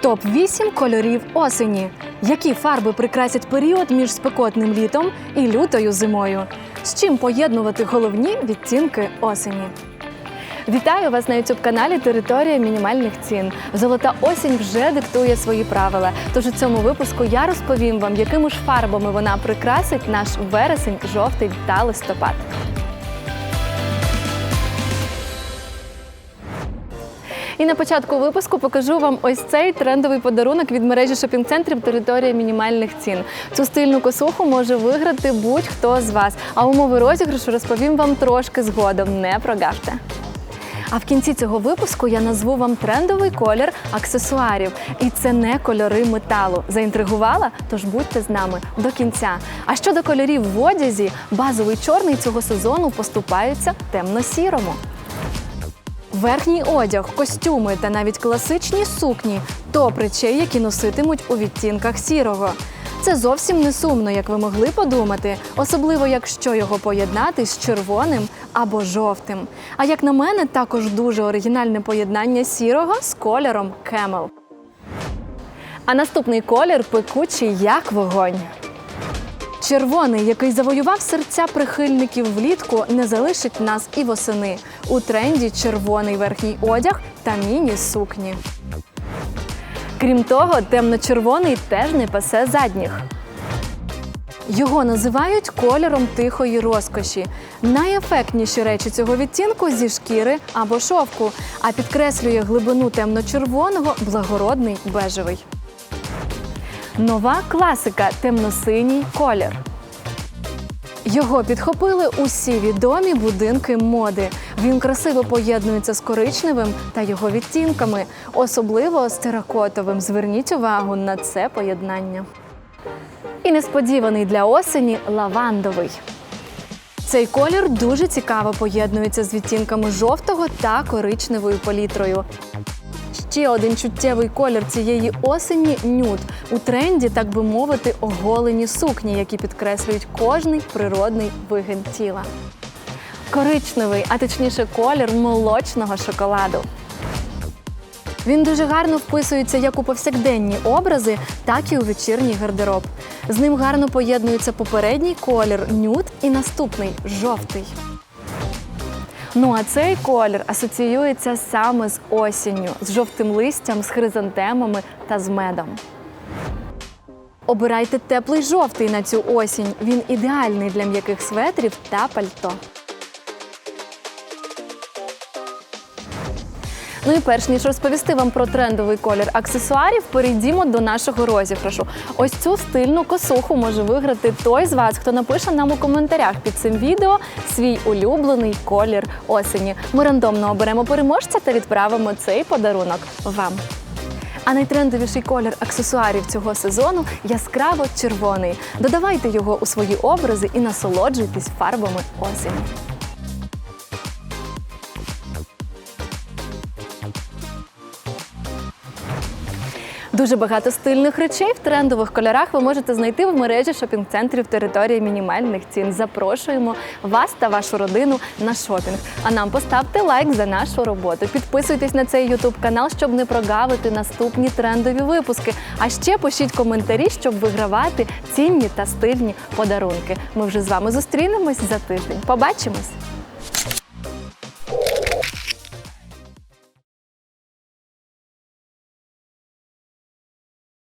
Топ 8 кольорів осені. Які фарби прикрасять період між спекотним літом і лютою зимою? З чим поєднувати головні відтінки осені? Вітаю вас на youtube каналі Територія мінімальних цін. Золота осінь вже диктує свої правила. Тож у цьому випуску я розповім вам, якими ж фарбами вона прикрасить наш вересень, жовтий та листопад. І на початку випуску покажу вам ось цей трендовий подарунок від мережі шопінг-центрів Територія мінімальних цін. Цю стильну косуху може виграти будь-хто з вас. А умови розіграшу розповім вам трошки згодом. Не прогавте. А в кінці цього випуску я назву вам трендовий колір аксесуарів. І це не кольори металу. Заінтригувала? Тож будьте з нами до кінця. А щодо кольорів в одязі, базовий чорний цього сезону поступаються темно-сірому. Верхній одяг, костюми та навіть класичні сукні топ речей, які носитимуть у відтінках сірого. Це зовсім не сумно, як ви могли подумати, особливо якщо його поєднати з червоним або жовтим. А як на мене, також дуже оригінальне поєднання сірого з кольором Camel. А наступний колір пекучий як вогонь. Червоний, який завоював серця прихильників влітку, не залишить нас і восени. У тренді червоний верхній одяг та міні-сукні. Крім того, темно-червоний теж не пасе задніх. Його називають кольором тихої розкоші. Найефектніші речі цього відтінку зі шкіри або шовку, а підкреслює глибину темно-червоного благородний бежевий. Нова класика темно-синій колір. Його підхопили усі відомі будинки моди. Він красиво поєднується з коричневим та його відтінками, особливо з теракотовим. Зверніть увагу на це поєднання. І несподіваний для осені лавандовий. Цей колір дуже цікаво поєднується з відтінками жовтого та коричневою палітрою. Ще один чуттєвий колір цієї осені нюд. У тренді, так би мовити, оголені сукні, які підкреслюють кожний природний вигин тіла. Коричневий, а точніше колір молочного шоколаду. Він дуже гарно вписується як у повсякденні образи, так і у вечірній гардероб. З ним гарно поєднується попередній колір нюд і наступний жовтий. Ну а цей колір асоціюється саме з осінню, з жовтим листям, з хризантемами та з медом. Обирайте теплий жовтий на цю осінь. Він ідеальний для м'яких светрів та пальто. Ну і перш ніж розповісти вам про трендовий колір аксесуарів, перейдімо до нашого розіграшу. Ось цю стильну косуху може виграти той з вас, хто напише нам у коментарях під цим відео свій улюблений колір осені. Ми рандомно оберемо переможця та відправимо цей подарунок вам. А найтрендовіший колір аксесуарів цього сезону яскраво червоний. Додавайте його у свої образи і насолоджуйтесь фарбами осені. Дуже багато стильних речей в трендових кольорах ви можете знайти в мережі шопінг-центрів території мінімальних цін. Запрошуємо вас та вашу родину на шопінг. А нам поставте лайк за нашу роботу. Підписуйтесь на цей ютуб канал, щоб не прогавити наступні трендові випуски. А ще пишіть коментарі, щоб вигравати цінні та стильні подарунки. Ми вже з вами зустрінемось за тиждень. Побачимось!